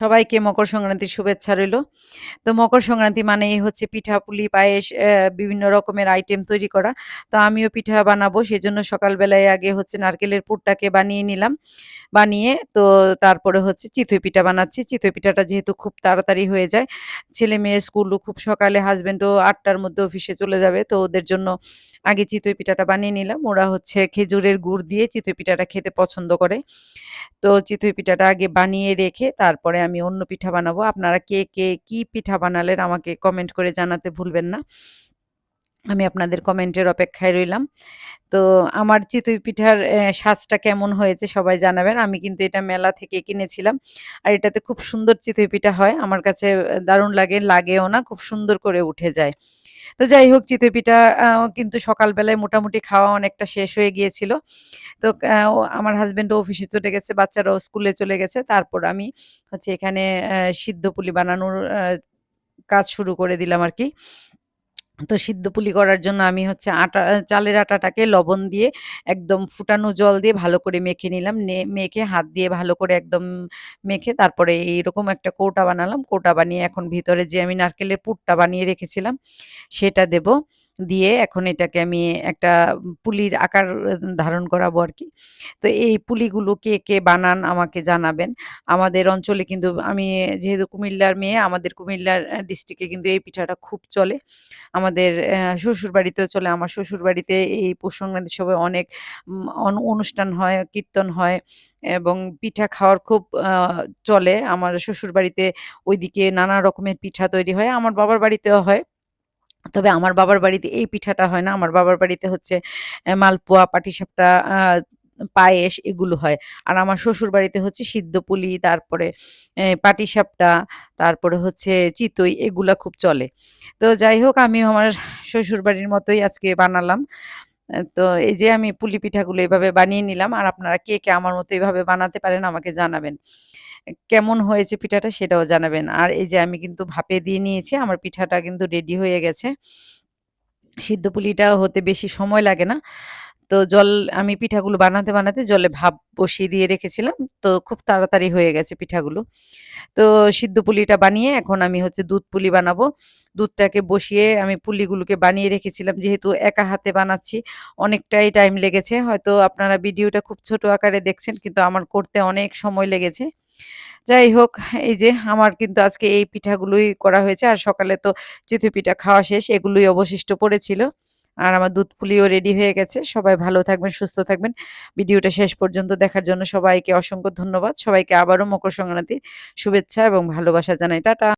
সবাইকে মকর সংক্রান্তির শুভেচ্ছা রইল। তো মকর সংক্রান্তি মানেই হচ্ছে পিঠা, পুলি, পায়েস বিভিন্ন রকমের আইটেম তৈরি করা। তো আমিও পিঠা বানাবো, সেজন্য সকালবেলায় আগে হচ্ছে নারকেলের পুরটাকে বানিয়ে নিলাম। বানিয়ে তো তারপরে হচ্ছে চিতই পিঠা বানাচ্ছি। চিতই পিঠাটা যেহেতু খুব তাড়াতাড়ি হয়ে যায়, ছেলে মেয়ে স্কুলও খুব সকালে হাজবেন্ডও আটটার মধ্যে অফিসে চলে যাবে, তো ওদের জন্য আগে চিতই পিঠাটা বানিয়ে নিলাম। ওরা হচ্ছে খেজুরের গুড় দিয়ে চিতই পিঠাটা খেতে পছন্দ করে। তো চিতই পিঠাটা আগে বানিয়ে রেখে তারপরে আমি অন্য পিঠা বানাবো। আপনারা কে কে, কি পিঠা বানালেন আমাকে কমেন্ট করে জানাতে ভুলবেন না। আমি আপনাদের কমেন্টের অপেক্ষায় রইলাম। তো আমার চিতই পিঠার সাজটা কেমন হয়েছে সবাই জানাবেন। আমি কিন্তু এটা মেলা থেকে কিনেছিলাম। আর এটাতে খুব সুন্দর চিতই পিঠা হয়। আমার কাছে দারুণ লাগে, লাগেও না, খুব সুন্দর করে উঠে যায়। তো যাই হোক চিতই পিঠা কিন্তু সকালবেলায় মোটামুটি খাওয়া অনেকটা শেষ হয়ে গিয়েছিল। তো আমার হাজব্যান্ডও অফিসে চলে গেছে, বাচ্চারাও স্কুলে চলে গেছে। তারপর আমি হচ্ছে এখানে সিদ্ধ পুলি বানানোর কাজ শুরু করে দিলাম আর কি। তো সিদ্ধ পুলি করার জন্য আমি হচ্ছে আটা, চালের আটাটাকে লবণ দিয়ে একদম ফুটানো জল দিয়ে ভালো করে মেখে নিলাম। মেখে হাত দিয়ে ভালো করে একদম মেখে তারপরে এইরকম একটা কৌটা বানালাম। কৌটা বানিয়ে এখন ভিতরে যে আমি নারকেলের পুরটা বানিয়ে রেখেছিলাম, সেটা দেব। দিয়ে এখন এটাকে আমি একটা পুলির আকার ধারণ করাবো আর কি তো এই পুলিগুলো কে কে বানান আমাকে জানাবেন। আমাদের অঞ্চলে কিন্তু আমি যেহেতু কুমিল্লার মেয়ে আমাদের কুমিল্লার ডিস্ট্রিক্টে কিন্তু এই পিঠাটা খুব চলে। আমাদের আহ, শ্বশুরবাড়িতেও চলে। আমার শ্বশুরবাড়িতে এই পৌষ সময় অনেক অনুষ্ঠান হয় কীর্তন হয় এবং পিঠা খাওয়ার খুব চলে। আমার শ্বশুরবাড়িতে ওইদিকে নানা রকমের পিঠা তৈরি হয়। আমার বাবার বাড়িতেও হয়। তবে আমার বাবার বাড়িতে এই পিঠাটা হয় না। আমার বাবার বাড়িতে হচ্ছে মালপোয়া, পাটিসাপটা পায়েস এগুলো হয়। আর আমার শ্বশুর বাড়িতে হচ্ছে সিদ্ধ পুলি, তারপরে পাটিসাপটা, তারপরে হচ্ছে চিতই, এগুলা খুব চলে। তো যাই হোক, আমি আমার শ্বশুর বাড়ির মতোই আজকে বানালাম। তো এই যে আমি পুলি পিঠাগুলো এভাবে বানিয়ে নিলাম। আর আপনারা কে কে আমার মতো এভাবে বানাতে পারেন আমাকে জানাবেন। কেমন হয়েছে পিঠাটা সেটাও জানাবেন। আর এই যে আমি কিন্তু ভাপে দিয়ে নিয়েছি, আমার পিঠাটা কিন্তু রেডি হয়ে গেছে। সিদ্ধ পুলিটা হতে বেশি সময় লাগে না। তো জল, আমি পিঠাগুলো বানাতে বানাতে জলে ভাপ বসিয়ে দিয়ে রেখেছিলাম। তো খুব তাড়াতাড়ি হয়ে গেছে পিঠাগুলো। তো সিদ্ধ পুলিটা বানিয়ে এখন আমি হচ্ছে দুধ পুলি বানাবো। দুধটাকে বসিয়ে আমি পুলিগুলোকে বানিয়ে রেখেছিলাম। যেহেতু একা হাতে বানাচ্ছি, অনেকটাই টাইম লেগেছে। হয়তো আপনারা ভিডিওটা খুব ছোট আকারে দেখছেন, কিন্তু আমার করতে অনেক সময় লেগেছে। যাই হোক, এই যে আমার কিন্তু আজকে এই পিঠাগুলোই করা হয়েছে। আর সকালে তো চিথু পিঠা খাওয়া শেষ, এগুলোই অবশিষ্ট পড়েছিল। আর আমার দুধ পুলিও রেডি হয়ে গেছে। সবাই ভালো থাকবেন, সুস্থ থাকবেন। ভিডিওটা শেষ পর্যন্ত দেখার জন্য সবাইকে অসংখ্য ধন্যবাদ। সবাইকে আবারও মকর সংক্রান্তির শুভেচ্ছা এবং ভালোবাসা জানাই। টাটা!